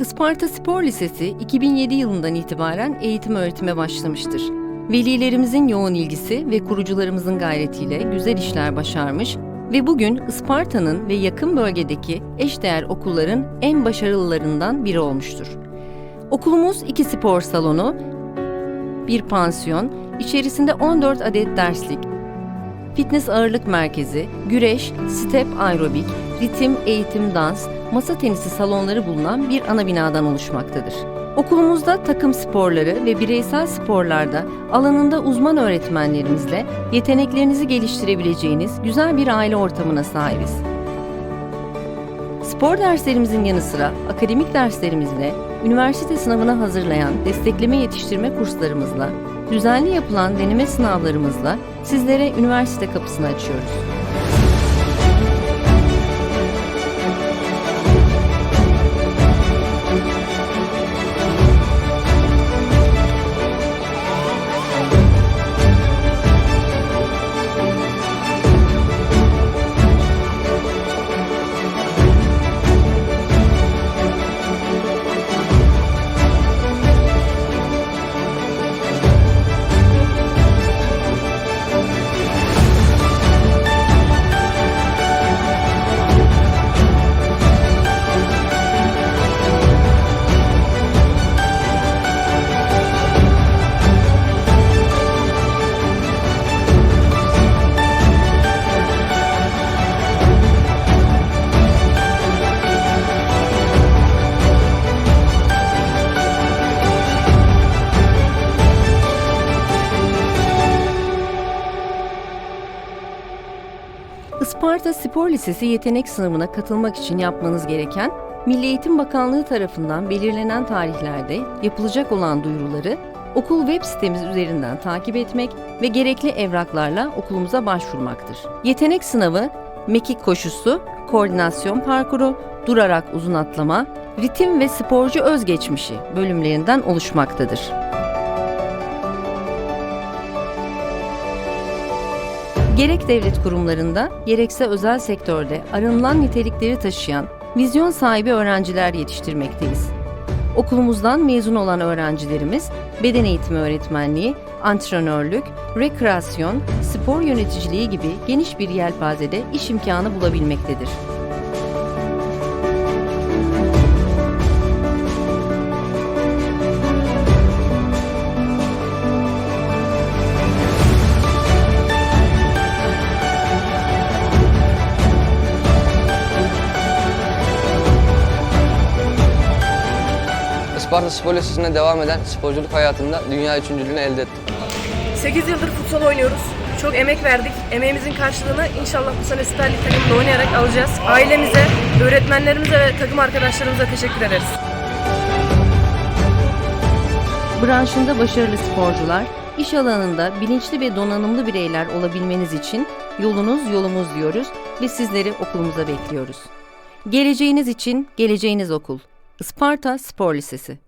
Isparta Spor Lisesi 2007 yılından itibaren eğitim öğretime başlamıştır. Velilerimizin yoğun ilgisi ve kurucularımızın gayretiyle güzel işler başarmış ve bugün Isparta'nın ve yakın bölgedeki eşdeğer okulların en başarılılarından biri olmuştur. Okulumuz iki spor salonu, bir pansiyon, içerisinde 14 adet derslik, fitness ağırlık merkezi, güreş, step aerobik, ritim, eğitim, dans, masa tenisi salonları bulunan bir ana binadan oluşmaktadır. Okulumuzda takım sporları ve bireysel sporlarda alanında uzman öğretmenlerimizle yeteneklerinizi geliştirebileceğiniz güzel bir aile ortamına sahibiz. Spor derslerimizin yanı sıra akademik derslerimizle, üniversite sınavına hazırlayan destekleme yetiştirme kurslarımızla, düzenli yapılan deneme sınavlarımızla sizlere üniversite kapısını açıyoruz. Isparta Spor Lisesi yetenek sınavına katılmak için yapmanız gereken, Milli Eğitim Bakanlığı tarafından belirlenen tarihlerde yapılacak olan duyuruları okul web sitemiz üzerinden takip etmek ve gerekli evraklarla okulumuza başvurmaktır. Yetenek sınavı, mekik koşusu, koordinasyon parkuru, durarak uzun atlama, ritim ve sporcu özgeçmişi bölümlerinden oluşmaktadır. Gerek devlet kurumlarında, gerekse özel sektörde aranılan nitelikleri taşıyan vizyon sahibi öğrenciler yetiştirmekteyiz. Okulumuzdan mezun olan öğrencilerimiz beden eğitimi öğretmenliği, antrenörlük, rekreasyon, spor yöneticiliği gibi geniş bir yelpazede iş imkanı bulabilmektedir. Isparta Spor Lisesi'nde devam eden sporculuk hayatında dünya üçüncülüğünü elde ettim. 8 yıldır futsal oynuyoruz. Çok emek verdik. Emeğimizin karşılığını inşallah bu sene Süper Lig takımında oynayarak alacağız. Ailemize, öğretmenlerimize ve takım arkadaşlarımıza teşekkür ederiz. Branşında başarılı sporcular, iş alanında bilinçli ve donanımlı bireyler olabilmeniz için yolunuz yolumuz diyoruz ve sizleri okulumuza bekliyoruz. Geleceğiniz için geleceğiniz okul. Isparta Spor Lisesi